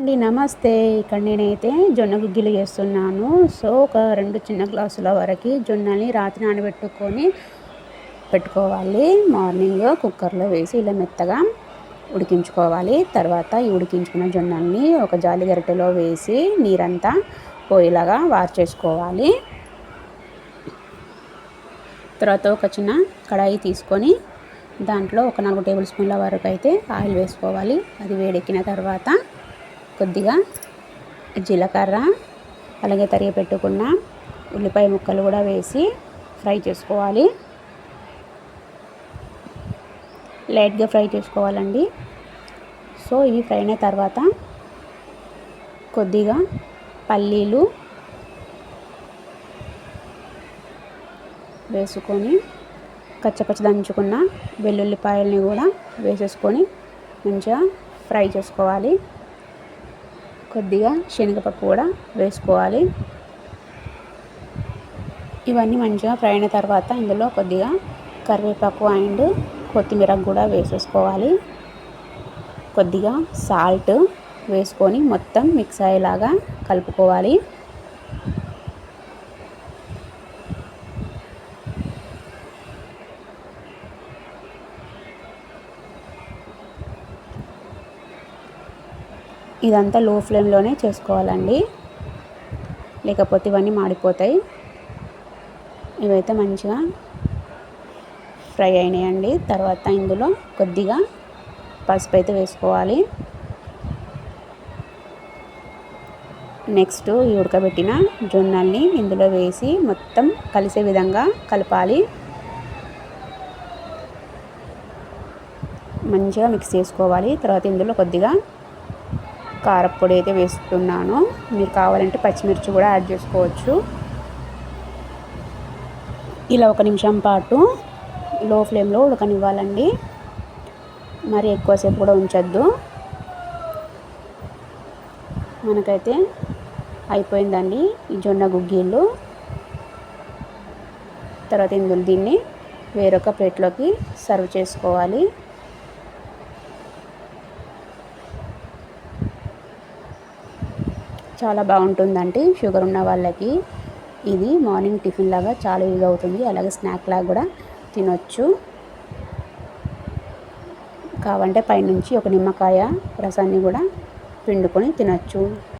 అండి నమస్తే. ఇక్కడ నేనైతే జొన్న గుగ్గిలు చేస్తున్నాను. సో ఒక రెండు చిన్న గ్లాసుల వరకు జొన్నని రాత్రి నానబెట్టుకొని పెట్టుకోవాలి. మార్నింగ్ కుక్కర్లో వేసి ఇలా మెత్తగా ఉడికించుకోవాలి. తర్వాత ఈ ఉడికించుకున్న జొన్నల్ని ఒక జాలి గరిటెలో వేసి నీరంతా పోయేలాగా వార్చేసుకోవాలి తర్వాత ఒక చిన్న కడాయి తీసుకొని దాంట్లో ఒక నాలుగు టేబుల్ స్పూన్ల వరకు అయితే ఆయిల్ వేసుకోవాలి. అది వేడెక్కిన తర్వాత కొద్దిగా జీలకర్ర అలాగే తరిగి పెట్టుకున్న ఉల్లిపాయ ముక్కలు కూడా వేసి ఫ్రై చేసుకోవాలి. లైట్గా ఫ్రై చేసుకోవాలండి. సో ఇవి ఫ్రై అయిన తర్వాత కొద్దిగా పల్లీలు వేసుకొని కచ్చపచ్చ దంచుకున్న వెల్లుల్లిపాయల్ని కూడా వేసేసుకొని మంచిగా ఫ్రై చేసుకోవాలి. కొద్దిగా శనగపప్పు కూడా వేసుకోవాలి. ఇవన్నీ మంచిగా ఫ్రై అయిన తర్వాత ఇందులో కొద్దిగా కరివేపాకు అండ్ కొత్తిమీర కూడా వేసేసుకోవాలి. కొద్దిగా సాల్ట్ వేసుకొని మొత్తం మిక్స్ అయ్యేలాగా కలుపుకోవాలి. ఇదంతా లో ఫ్లేమ్లోనే చేసుకోవాలండి. లేకపోతే ఇవన్నీ మాడిపోతాయి. ఇవైతే మంచిగా ఫ్రై అయినాయండి. తర్వాత ఇందులో కొద్దిగా పసుపు అయితే వేసుకోవాలి. నెక్స్ట్ ఈ ఉడకబెట్టిన జొన్నల్ని ఇందులో వేసి మొత్తం కలిసే విధంగా కలపాలి. మంచిగా మిక్స్ చేసుకోవాలి. తర్వాత ఇందులో కొద్దిగా కారపొడి అయితే వేస్తున్నాను. మీరు కావాలంటే పచ్చిమిర్చి కూడా యాడ్ చేసుకోవచ్చు. ఇలా ఒక నిమిషం పాటు లో ఫ్లేమ్లో ఉడకనివ్వాలండి. మరి ఎక్కువసేపు కూడా ఉంచొద్దు. మనకైతే అయిపోయిందండి ఈ జొన్న గుగ్గీళ్ళు. తర్వాత ఇందులో దీన్ని వేరొక ప్లేట్లోకి సర్వ్ చేసుకోవాలి. చాలా బాగుంటుందండి. షుగర్ ఉన్న వాళ్ళకి ఇది మార్నింగ్ టిఫిన్ లాగా చాలా యూజ్ అవుతుంది. అలాగే స్నాక్ లాగా కూడా తినొచ్చు. కావంటే పైనుంచి ఒక నిమ్మకాయ రసాన్ని కూడా పిండుకొని తినొచ్చు.